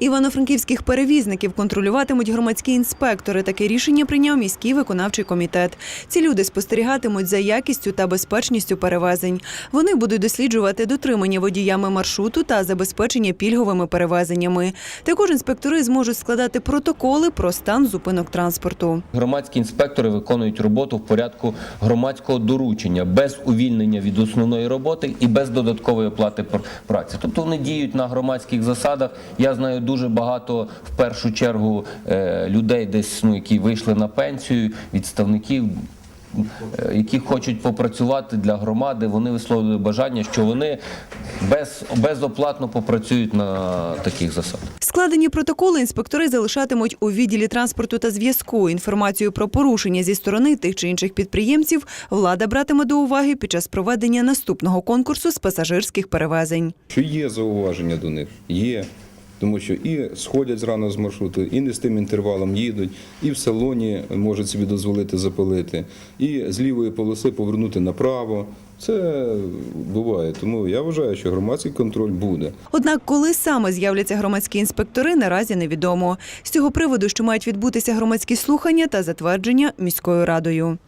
Івано-франківських перевізників контролюватимуть громадські інспектори. Таке рішення прийняв міський виконавчий комітет. Ці люди спостерігатимуть за якістю та безпечністю перевезень. Вони будуть досліджувати дотримання водіями маршруту та забезпечення пільговими перевезеннями. Також інспектори зможуть складати протоколи про стан зупинок транспорту. Громадські інспектори виконують роботу в порядку громадського доручення без увільнення від основної роботи і без додаткової оплати пр- праці. Тобто вони діють на громадських засадах. Я знаю дуже багато в першу чергу е, людей, десь ну які вийшли на пенсію, відставників. е, Які хочуть попрацювати для громади, вони висловили бажання, що вони без, безоплатно попрацюють на таких засадах. Складені протоколи інспектори залишатимуть у відділі транспорту та зв'язку. Інформацію про порушення зі сторони тих чи інших підприємців влада братиме до уваги під час проведення наступного конкурсу з пасажирських перевезень. Що є зауваження до них? Є. Тому що і сходять зрано з маршруту, і не з тим інтервалом їдуть, і в салоні можуть собі дозволити запалити, і з лівої полоси повернути направо. Це буває. Тому я вважаю, що громадський контроль буде. Однак, коли саме з'являться громадські інспектори, наразі невідомо. З цього приводу, що мають відбутися громадські слухання та затвердження міською радою.